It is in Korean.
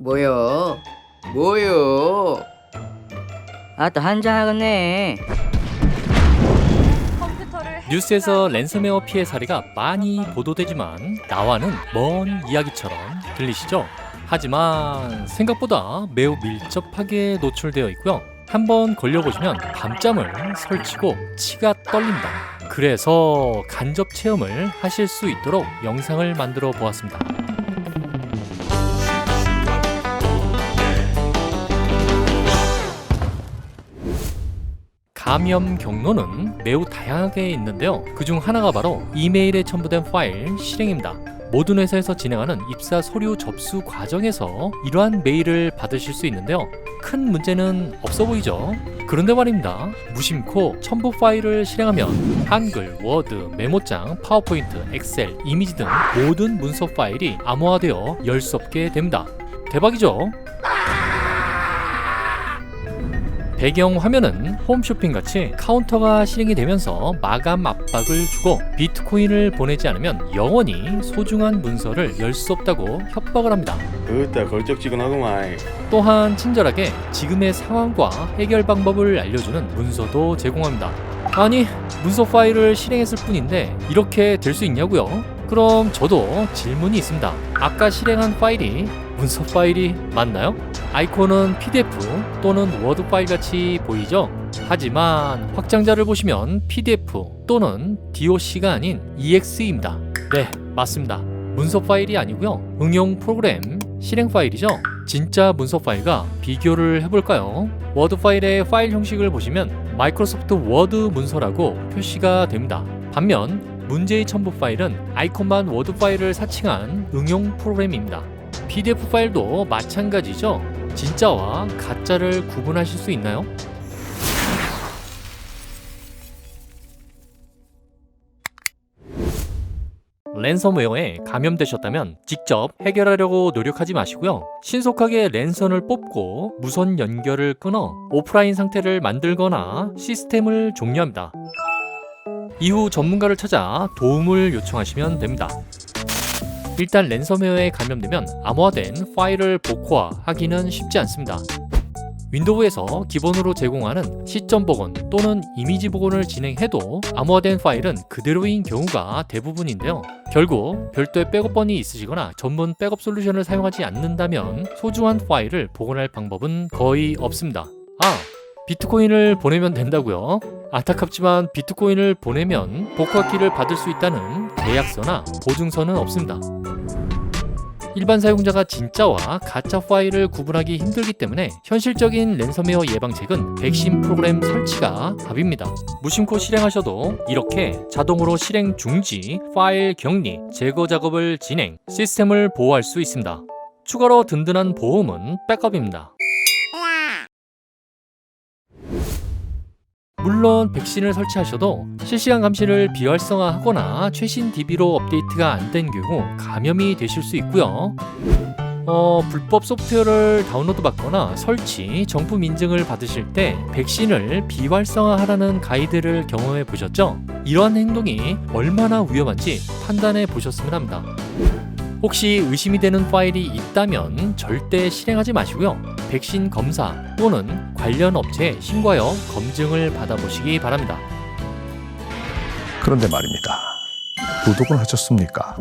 뭐요? 뭐요? 아또 한잔하겠네 컴퓨터를 뉴스에서 랜섬웨어 피해 사례가 많이 보도되지만 나와는 먼 이야기처럼 들리시죠? 하지만 생각보다 매우 밀접하게 노출되어 있고요. 한번 걸려보시면 밤잠을 설치고 치가 떨린다. 그래서 간접 체험을 하실 수 있도록 영상을 만들어 보았습니다. 감염 경로는 매우 다양하게 있는데요. 그중 하나가 바로 이메일에 첨부된 파일 실행입니다. 모든 회사에서 진행하는 입사 서류 접수 과정에서 이러한 메일을 받으실 수 있는데요. 큰 문제는 없어 보이죠? 그런데 말입니다. 무심코 첨부 파일을 실행하면 한글, 워드, 메모장, 파워포인트, 엑셀, 이미지 등 모든 문서 파일이 암호화되어 열 수 없게 됩니다. 대박이죠? 배경 화면은 홈쇼핑 같이 카운터가 실행이 되면서 마감 압박을 주고 비트코인을 보내지 않으면 영원히 소중한 문서를 열 수 없다고 협박을 합니다. 으따 걸쩍지근하구만 또한 친절하게 지금의 상황과 해결 방법을 알려주는 문서도 제공합니다. 아니, 문서 파일을 실행했을 뿐인데 이렇게 될 수 있냐고요? 그럼 저도 질문이 있습니다. 아까 실행한 파일이 문서 파일이 맞나요? 아이콘은 PDF 또는 워드 파일 같이 보이죠? 하지만 확장자를 보시면 PDF 또는 DOC가 아닌 EXE입니다. 네, 맞습니다. 문서 파일이 아니고요. 응용 프로그램 실행 파일이죠. 진짜 문서 파일과 비교를 해볼까요? 워드 파일의 파일 형식을 보시면 마이크로소프트 워드 문서라고 표시가 됩니다. 반면 문제의 첨부 파일은 아이콘만 워드 파일을 사칭한 응용 프로그램입니다. PDF 파일도 마찬가지죠. 진짜와 가짜를 구분하실 수 있나요? 랜섬웨어에 감염되셨다면 직접 해결하려고 노력하지 마시고요. 신속하게 랜선을 뽑고 무선 연결을 끊어 오프라인 상태를 만들거나 시스템을 종료합니다. 이후 전문가를 찾아 도움을 요청하시면 됩니다. 일단 랜섬웨어에 감염되면 암호화된 파일을 복호화하기는 쉽지 않습니다. 윈도우에서 기본으로 제공하는 시점 복원 또는 이미지 복원을 진행해도 암호화된 파일은 그대로인 경우가 대부분인데요. 결국 별도의 백업번이 있으시거나 전문 백업 솔루션을 사용하지 않는다면 소중한 파일을 복원할 방법은 거의 없습니다. 아, 비트코인을 보내면 된다고요? 안타깝지만 비트코인을 보내면 복화키를 받을 수 있다는 계약서나 보증서는 없습니다. 일반 사용자가 진짜와 가짜 파일을 구분하기 힘들기 때문에 현실적인 랜섬웨어 예방책은 백신 프로그램 설치가 답입니다. 무심코 실행하셔도 이렇게 자동으로 실행 중지, 파일 격리, 제거 작업을 진행, 시스템을 보호할 수 있습니다. 추가로 든든한 보험은 백업입니다. 물론 백신을 설치하셔도 실시간 감시를 비활성화하거나 최신 DB로 업데이트가 안 된 경우 감염이 되실 수 있고요. 어, 불법 소프트웨어를 다운로드 받거나 설치, 정품 인증을 받으실 때 백신을 비활성화하라는 가이드를 경험해 보셨죠? 이러한 행동이 얼마나 위험한지 판단해 보셨으면 합니다. 혹시 의심이 되는 파일이 있다면 절대 실행하지 마시고요. 백신 검사 또는 관련 업체에 신고하여 검증을 받아보시기 바랍니다. 그런데 말입니다. 구독은 하셨습니까?